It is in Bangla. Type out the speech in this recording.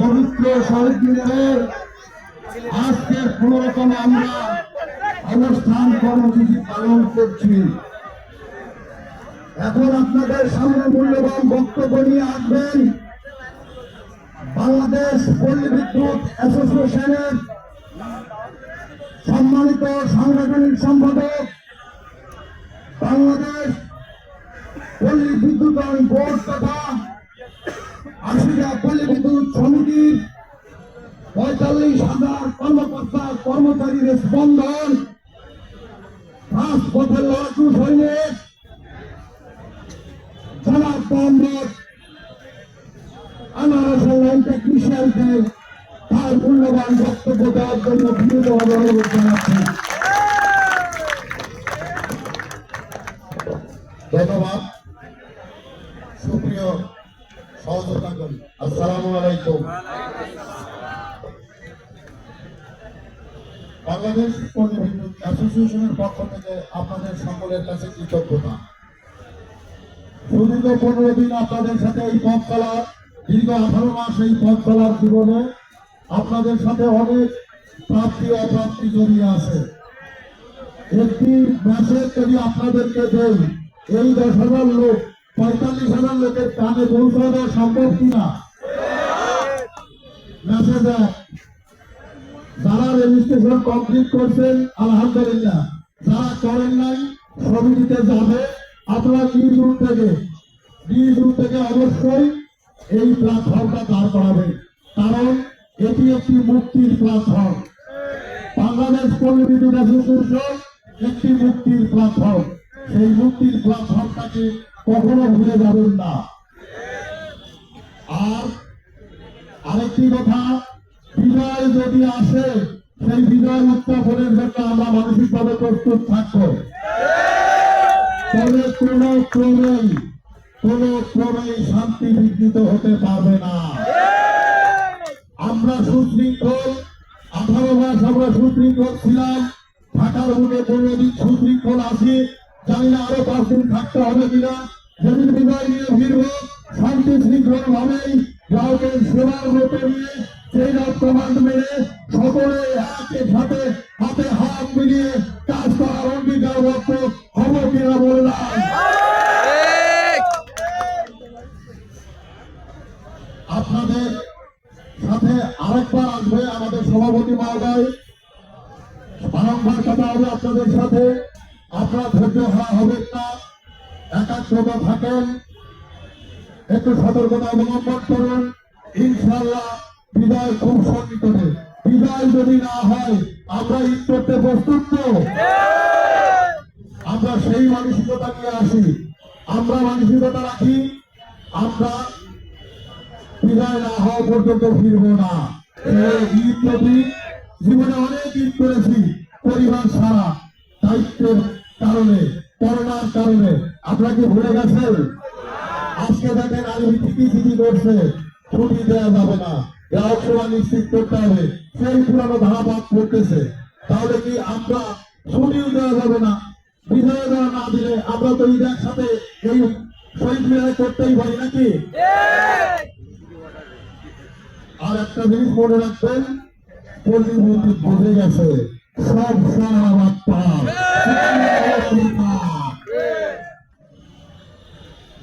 পবিত্র শহীদ দিনে আজকে কোনোরকম আমরা অনুষ্ঠান কর্মসূচি পালন করছি। এখন আপনাদের সামনে মূল্যবান বক্তব্য নিয়ে আসবেন বাংলাদেশ পল্লী বিদ্যুৎ অ্যাসোসিয়েশনের সম্মানিত সাংগঠনিক সম্পাদক, বাংলাদেশ পল্লী বিদ্যুতায়ন বোর্ড তথা আশিটা পঁয়তাল্লিশ হাজার কর্মকর্তা কর্মচারীর স্পন্দন। রাজপথের লড়াকু সৈনিক। জনাব মোহাম্মদ আনারস লাইন টেকনিশিয়ানকে তার মূল্যবান বক্তব্য দেওয়ার ধন্যবাদ। আলাইকুম বাংলাদেশ অ্যাসোসিয়েশনের পক্ষ থেকে আপনাদের সকলের কাছে কৃতজ্ঞতা। সুদীর্ঘ পনেরো দিন আপনাদের সাথে এই পথ চলা দীর্ঘ আঠারো মাস এই পথ চলার জীবনে আপনাদের সাথে অনেক প্রাপ্তি অপ্রাপ্তি জড়িয়ে আছে। একটি মেসেজ যদি আপনাদেরকে দেই, এই দশ হাজার লোক, পঁয়তাল্লিশ হাজার লোকের কানে পৌঁছানো সম্ভব কিনা? যারা রেজিস্ট্রেশন কমপ্লিট করছেন, আলহামদুলিল্লাহ। যারা করেন নাই সমিতিতে যাবে। আপনারা নিজ রুট থেকে নিজ রুট থেকে অবশ্যই এই প্ল্যাটফর্মটা দাঁড় করাবেন কারণ এটি একটি মুক্তির প্ল্যাটফর্ম বাংলাদেশ পল্লী বিদ্যুৎ অ্যাসোসিয়েশন একটি মুক্তির প্ল্যাটফর্ম সেই মুক্তির প্ল্যাটফর্মটাকে কখনো ভুলে যাবেন না। আর আরেকটি কথা, বিজয় যদি আসে, সেই বিজয় উত্থাপনের জন্য আমরা মানসিকভাবে প্রস্তুত থাকব। তবে কোন ক্রমেই কোন ক্রমেই শান্তি বিঘ্নিত হতে পারবে না। আমরা সুশৃঙ্খল, আঠারো মাস আমরা সুশৃঙ্খল ছিলাম, ঢাকার বুকে পনেরো দিন সুশৃঙ্খল আছি। জানি না আরও পাঁচ দিন থাকতে হবে কিনা। যেদিন বিদায় নিয়ে ফিরবো, শান্তি শৃঙ্খল ভাবেই গ্রাহকের সেবার লোকে নিয়ে সেই রাত কমান্ড মেরে সকলে একের সাথে হাতে হাত মিলিয়ে কাজ করার অঙ্গীকারবদ্ধ হব কিনা বললাম আপনাদের সাথে আরেকবার আসবে আমাদের সভাপতি মহোদয়। বারংবার কথা হবে আপনাদের সাথে। আপনারা ধৈর্য হারা হবেন না। একাত্মতা থাকেন। একটু সতর্কতা অবলম্বন করুন। ইনশাল্লাহ বিদায় খুব সন্নিকটে বিদায় যদি না হয়, আমরা ঈদ করতে প্রস্তুত তো? আমরা সেই মানসিকতা নিয়ে আসি। আমরা মানসিকতা রাখি। আমরা বিদায় না হওয়া পর্যন্ত ফিরবো না। এই ঈদ প্রতি জীবনে অনেক ঈদ করেছি, পরিবার ছাড়া, দায়িত্বের কারণে, করোনার কারণে। আপনাকে ভুলে গেছেন? আজকে দেখেন ঠিকই চিঠি করছে, ছুটি দেওয়া যাবে না। গ্রাহক সেবা নিশ্চিত করতে হবে। সেই পুরানো ধারাপাত করতেছে তাহলে কি আমরা ছুটিও দেওয়া যাবে না? বিজয় না দিলে আমরা তো ঈদ একসাথে এই শহীদ মিনারে করতেই পারি নাকি? আর একটা জিনিস মনে রাখবেন পল্লী বিদ্যুৎ বুঝে গেছে। সব সব সকলকে